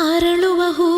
ಅರಳುವ ಹೂ